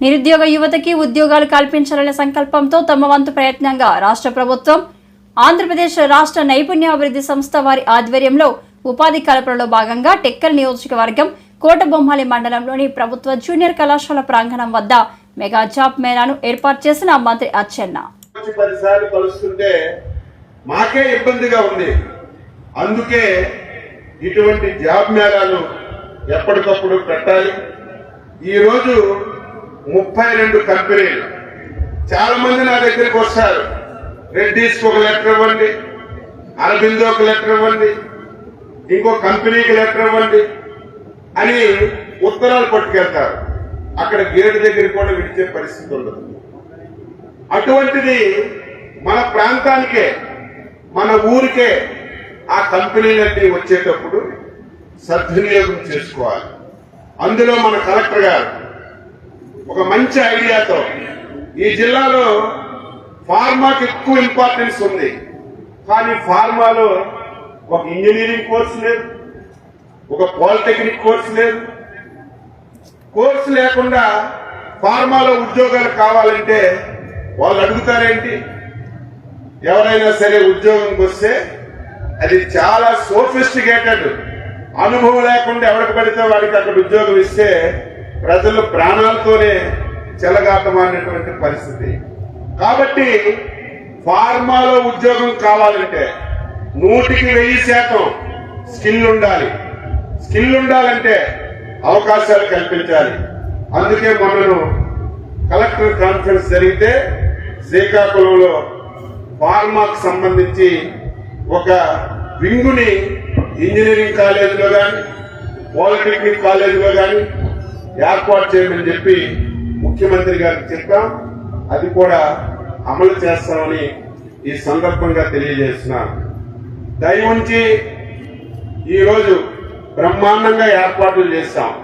నిరుద్యోగ యువతకి ఉద్యోగాలు కల్పించాలనే సంకల్పంతో తమ వంతు ప్రయత్నంగా రాష్ట్ర ప్రభుత్వం ఆంధ్రప్రదేశ్ రాష్ట్ర నైపుణ్యాభివృద్ధి సంస్థ వారి ఆధ్వర్యంలో ఉపాధి కల్పనలో భాగంగా టెక్కల్ నియోజకవర్గం కోటబొమ్మాలి మండలంలోని ప్రభుత్వ జూనియర్ కళాశాల ప్రాంగణం వద్ద మెగా జాబ్ మేళాను ఏర్పాటు చేసిన మంత్రి అచ్చెన్న. మాకే ఇబ్బందిగా ఉంది. అందుకే ఇటువంటి జాబ్ మేళాలు ఎప్పటికప్పుడు పెట్టాలి. ఈరోజు ముప్పై రెండు కంపెనీలు. చాలా మంది నా దగ్గరికి వస్తారు. రెడ్డీస్కి ఒక లెటర్ ఇవ్వండి అరబిందో ఒక లెటర్ ఇవ్వండి ఇంకో కంపెనీకి లెటర్ ఇవ్వండి అని ఉత్తరాలు పట్టుకెళ్తారు. అక్కడ గేటు దగ్గర కూడా విడిచే పరిస్థితి ఉండదు. అటువంటిది మన ప్రాంతానికే మన ఊరికే ఆ కంపెనీలన్నీ వచ్చేటప్పుడు సద్వినియోగం చేసుకోవాలి. అందులో మన కలెక్టర్ గారు ఒక మంచి ఐడియాతో ఈ జిల్లాలో ఫార్మాకి ఎక్కువ ఇంపార్టెన్స్ ఉంది. కానీ ఫార్మాలో ఒక ఇంజనీరింగ్ కోర్సు లేదు ఒక పాలిటెక్నిక్ కోర్సు లేదు. కోర్సు లేకుండా ఫార్మాలో ఉద్యోగాలు కావాలంటే వాళ్ళు అడుగుతారేంటి? ఎవరైనా సరే ఉద్యోగంకి వస్తే అది చాలా సోఫిస్టికేటెడ్ అనుభవం లేకుండా ఎవరికి పడితే వాడికి అక్కడ ఉద్యోగం ఇస్తే ప్రజలు ప్రాణాలతోనే చెలగాటమాడినటువంటి పరిస్థితి. కాబట్టి ఫార్మాలో ఉద్యోగం కావాలంటే నూటికి వెయ్యి శాతం స్కిల్ ఉండాలి. స్కిల్ ఉండాలంటే అవకాశాలు కల్పించాలి. అందుకే మనను కలెక్టర్ కాన్ఫరెన్స్ జరిగితే శ్రీకాకుళంలో ఫార్మాకు సంబంధించి ఒక వింగుని ఇంజనీరింగ్ కాలేజీలో కానీ పాలిటెక్నిక్ కాలేజీలో కానీ ఏర్పాటు చేయమని చెప్పి ముఖ్యమంత్రి గారికి చెప్పాం. అది కూడా అమలు చేస్తామని ఈ సందర్భంగా తెలియజేస్తున్నాను దయ ఉంచి ఈరోజు బ్రహ్మాండంగా ఏర్పాట్లు చేస్తాం.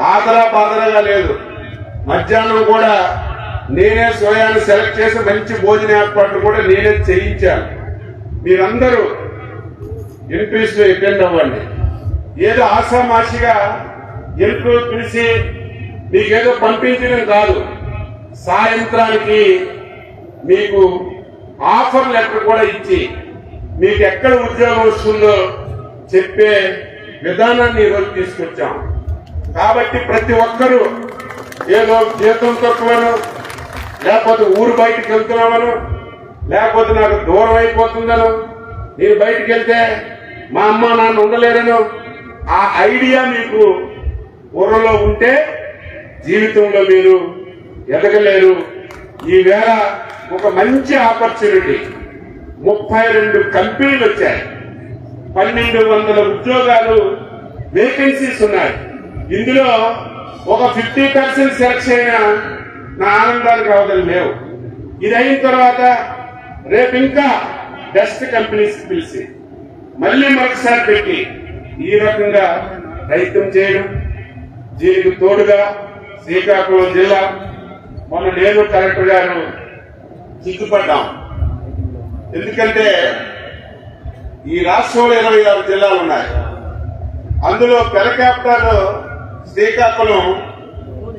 ఆదరా బాదరగా లేదు. మధ్యాహ్నం కూడా నేనే స్వయాన్ని సెలెక్ట్ చేసి మంచి భోజన ఏర్పాట్లు కూడా నేనే చేయించాను. మీరందరూ ఇంట్రెస్ట్ అటెండ్ అవ్వండి. ఏదో ఆషామాషిగా ఇంట్లో పిలిచి మీకేదో పంపించడం కాదు. సాయంత్రానికి మీకు ఆఫర్ లెటర్ కూడా ఇచ్చి మీకు ఎక్కడ ఉద్యోగం వస్తుందో చెప్పే విధానాన్ని ఈరోజు తీసుకొచ్చాం. కాబట్టి ప్రతి ఒక్కరూ ఏదో జీతం తక్కువను లేకపోతే ఊరు బయటకు వెళ్తున్నామను లేకపోతే నాకు దూరం అయిపోతుందను నేను బయటకు వెళ్తే మా అమ్మ నాన్న ఉండలేరను ఆ ఐడియా మీకు ఊరలో ఉంటే జీవితంలో మీరు ఎదగలేరు. ఈవేళ ఒక మంచి ఆపర్చునిటీ. ముప్పై రెండు కంపెనీలు వచ్చాయి. పన్నెండు వందల ఉద్యోగాలు వేకెన్సీస్ ఉన్నాయి. ఇందులో ఒక ఫిఫ్టీ పర్సెంట్ సెలెక్ట్ అయిన నా ఆనందానికి అవతలు లేవు. ఇది అయిన తర్వాత రేపు ఇంకా బెస్ట్ కంపెనీస్ పిలిచి మళ్ళీ మరొకసారి పెట్టి ఈ రకంగా ప్రయత్నం చేయడం దీనికి తోడుగా శ్రీకాకుళం జిల్లా మొన్న నేను కలెక్టర్ గారు సిగ్గుపడ్డాం. ఎందుకంటే ఈ రాష్ట్రంలో ఇరవై ఆరు జిల్లాలు ఉన్నాయి. అందులో పెరకాప్టర్ శ్రీకాకుళం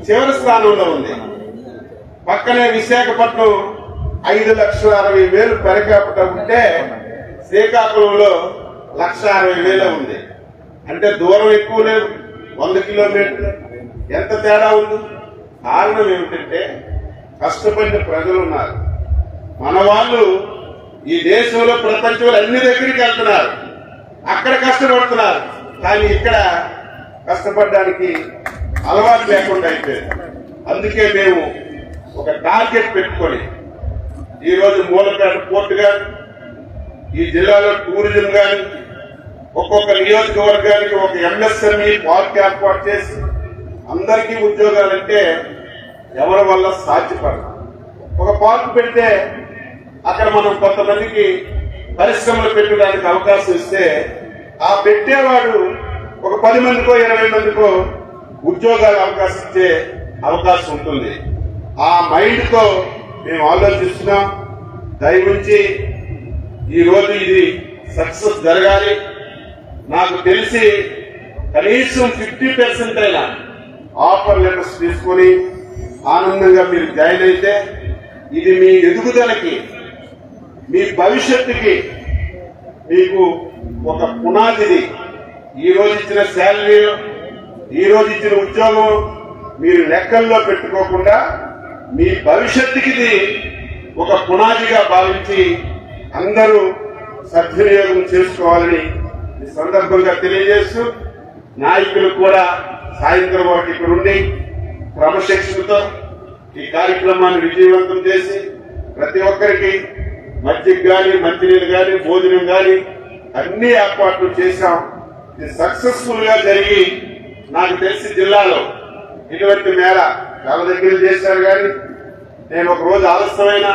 చివరి స్థానంలో ఉంది. పక్కనే విశాఖపట్నం ఐదు లక్షల అరవై వేలు పెరకాప్టర్ ఉంటే శ్రీకాకుళంలో లక్ష అరవై వేలే ఉంది. అంటే దూరం ఎక్కువ లేదు. వంద కిలోమీటర్లు. ఎంత తేడా ఉంది? కారణం ఏమిటంటే కష్టపడిన ప్రజలు ఉన్నారు. మన వాళ్ళు ఈ దేశంలో ప్రపంచంలో అన్ని దగ్గరికి వెళ్తున్నారు. అక్కడ కష్టపడుతున్నారు. కానీ ఇక్కడ కష్టపడడానికి అలవాటు లేకుండా అయిపోయింది. అందుకే మేము ఒక టార్గెట్ పెట్టుకొని ఈరోజు మూలపేట పోర్టు కానీ ఈ జిల్లాలో టూరిజం కానీ ఒక్కొక్క నియోజకవర్గానికి ఒక ఎంఎస్ఎంఈ పార్క్ ఏర్పాటు చేసి అందరికీ ఉద్యోగాలంటే ఎవరి వల్ల సాధ్యపడదు. ఒక పార్క్ పెడితే అక్కడ మనం కొంతమందికి పరిశ్రమలు పెట్టడానికి అవకాశం ఇస్తే ఆ పెట్టేవాడు ఒక పది మందికో ఇరవై మందికో ఉద్యోగాలు అవకాశం ఇచ్చే అవకాశం ఉంటుంది. ఆ మైండ్తో మేము ఆలోచిస్తున్నాం. దయవుంచి ఈ ఈరోజు ఇది సక్సెస్ జరగాలి. నాకు తెలిసి కనీసం ఫిఫ్టీ పర్సెంట్ అయినా ఆఫర్ లెటర్స్ తీసుకొని ఆనందంగా మీరు జాయిన్ అయితే ఇది మీ ఎదుగుదలకి మీ భవిష్యత్తుకి మీకు ఒక పునాదిది. ఈ రోజు ఇచ్చిన శాలరీ ఈ రోజు ఇచ్చిన ఉద్యోగం మీరు లెక్కల్లో పెట్టుకోకుండా మీ భవిష్యత్తుకి ఇది ఒక పునాదిగా భావించి అందరూ సద్వినియోగం చేసుకోవాలని సందర్భంగా తెలియజేస్తూ నాయకులు కూడా సాయంత్రం ఒకటి ఇక్కడ ఉండి క్రమశిక్షణతో ఈ కార్యక్రమాన్ని విజయవంతం చేసి ప్రతి ఒక్కరికి మజ్జిగ కానీ మంచినీళ్ళు కానీ భోజనం కానీ అన్ని ఏర్పాట్లు చేశాం. ఇది సక్సెస్ఫుల్గా జరిగి నాకు తెలిసి జిల్లాలో ఇటువంటి మేళ చాలా దగ్గర చేశారు కానీ నేను ఒక రోజు ఆలస్యమైన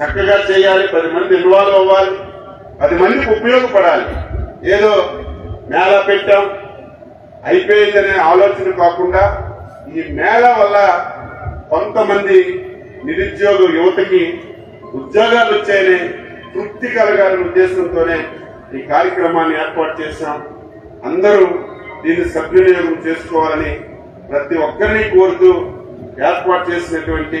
చక్కగా చేయాలి పది మంది ఇన్వాల్వ్ అవ్వాలి పది మందికి ఉపయోగపడాలి. ఏదో మేళ పెట్టాం. అయిపోయిందనే ఆలోచన కాకుండా ఈ మేళ వల్ల కొంతమంది నిరుద్యోగ యువతకి ఉద్యోగాలు వచ్చాయని తృప్తి కలగాలనే ఉద్దేశంతోనే ఈ కార్యక్రమాన్ని ఏర్పాటు చేశాం. అందరూ దీన్ని సద్వినియోగం చేసుకోవాలని ప్రతి ఒక్కరిని కోరుతూ ఏర్పాటు చేసినటువంటి